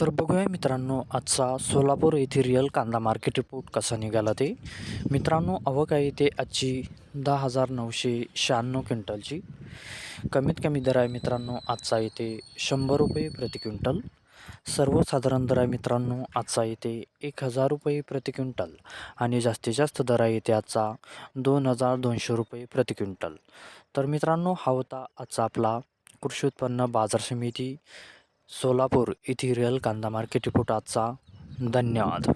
तर बघूया मित्रांनो आजचा सोलापूर येथे रिअल कांदा मार्केट रिपोर्ट कसा निघाला ते. मित्रांनो आवक आहे ते आजची दहा हजार नऊशे शहाण्णव क्विंटलची. कमीत कमी दर आहे मित्रांनो आजचा येते शंभर रुपये प्रति क्विंटल. सर्वसाधारण दर आहे मित्रांनो आजचा येते एक हजार रुपये प्रति क्विंटल आणि जास्तीत जास्त दर आहे येते आजचा दोन हजार दोनशे रुपये प्रति क्विंटल. तर मित्रांनो हा होता आजचा आपला कृषी उत्पन्न बाजार समिती सोलापूर येथील रिअल कांदा मार्केट रिपोर्ट आजचा. धन्यवाद.